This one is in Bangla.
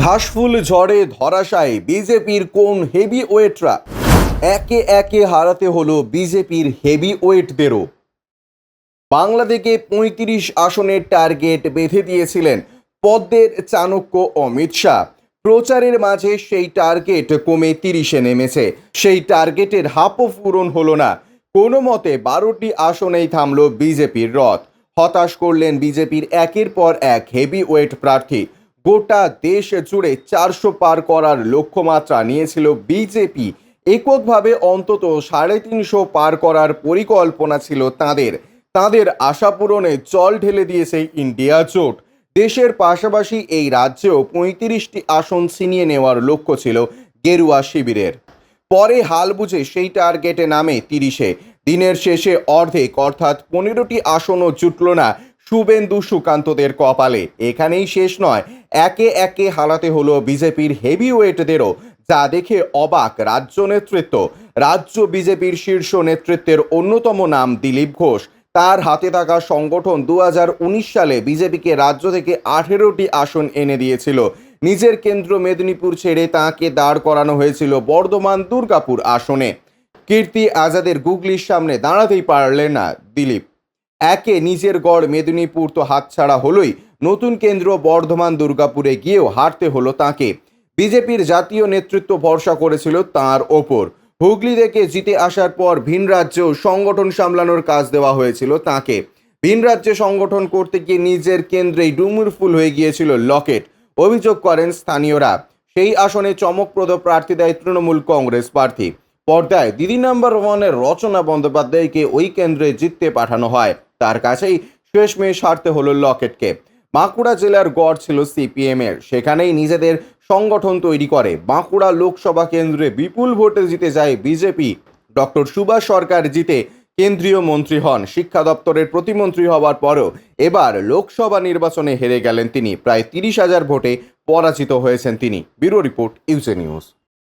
ঘাসফুল ঝড়ে ধরাশায়ী বিজেপির কোন হেভি ওয়েটরা একে একে হারাতে হলো বিজেপির হেভি ওয়েটদেরও বাংলা থেকে পঁয়ত্রিশ আসনের টার্গেট বেঁধে দিয়েছিলেন পদ্মের চাণক্য অমিত শাহ। প্রচারের মাঝে সেই টার্গেট কমে তিরিশে নেমেছে। সেই টার্গেটের হাফও পূরণ হলো না। কোনো মতে বারোটি আসনেই থামল বিজেপির রথ। হতাশ করলেন বিজেপির একের পর এক হেভি ওয়েট প্রার্থী। গোটা দেশ জুড়ে চারশো পার করার লক্ষ্যমাত্রা নিয়েছিল বিজেপি। এককভাবে অন্তত সাড়ে তিনশো পার করার পরিকল্পনা ছিল তাদের। তাদের আশা পূরণে জল ঢেলে দিয়েছে ইন্ডিয়া জোট। দেশের পাশাপাশি এই রাজ্যেও পঁয়ত্রিশটি আসন ছিনিয়ে নেওয়ার লক্ষ্য ছিল গেরুয়া শিবিরের। পরে হাল বুঝে সেই টার্গেটে নামে তিরিশে। দিনের শেষে অর্ধেক অর্থাৎ পনেরোটি আসনও জুটল না শুভেন্দু সুকান্তদের কপালে। এখানেই শেষ নয়। একে একে হারাতে হলো বিজেপির হেভিওয়েটদেরও, যা দেখে অবাক রাজ্য নেতৃত্ব। রাজ্য বিজেপির শীর্ষ নেতৃত্বের অন্যতম নাম দিলীপ ঘোষ। তার হাতে থাকা সংগঠন দু হাজার উনিশ সালে বিজেপিকে রাজ্য থেকে আঠেরোটি আসন এনে দিয়েছিল। নিজের কেন্দ্র মেদিনীপুর ছেড়ে তাঁকে দাঁড় করানো হয়েছিল বর্ধমান দুর্গাপুর আসনে। কীর্তি আজাদের গুগলির সামনে দাঁড়াতেই পারলেন না দিলীপ। একে নিজের গড় মেদিনীপুর তো হাতছাড়া হলোই নতুন কেন্দ্র বর্ধমান দুর্গাপুরে গিয়েও হারতে হলো তাকে। বিজেপির জাতীয় নেতৃত্ব ভরসা করেছিল তার ওপর। হুগলি থেকে জিতে আসার পর ভিন রাজ্যেও সংগঠন সামলানোর কাজ দেওয়া হয়েছিল তাকে। ভিন রাজ্যে সংগঠন করতে গিয়ে নিজের কেন্দ্রেই ডুমুর ফুল হয়ে গিয়েছিল লকেট, অভিযোগ করেন স্থানীয়রা। সেই আসনে চমকপ্রদ প্রার্থী দেয় তৃণমূল কংগ্রেস প্রার্থী। পর্দায় দিদি নাম্বার ওয়ানের রচনা বন্দ্যোপাধ্যায়কে ওই কেন্দ্রে জিততে পাঠানো হয়। তার কাছেই শেষমেশ হারতে হলো লকেটকে। বাঁকুড়া জেলার গড় ছিল সিপিএম এর। সেখানেই নিজেদের সংগঠন তৈরি করে। বাঁকুড়া লোকসভা কেন্দ্রে বিপুল ভোটে জিতে যায় বিজেপি। ডক্টর সুভাষ সরকার জিতে কেন্দ্রীয় মন্ত্রী হন। শিক্ষা দপ্তরের প্রতিমন্ত্রী হওয়ার পরও এবার লোকসভা নির্বাচনে হেরে গেলেন তিনি। প্রায় তিরিশ হাজার ভোটে পরাজিত হয়েছেন তিনি। Bureau report, UJ news.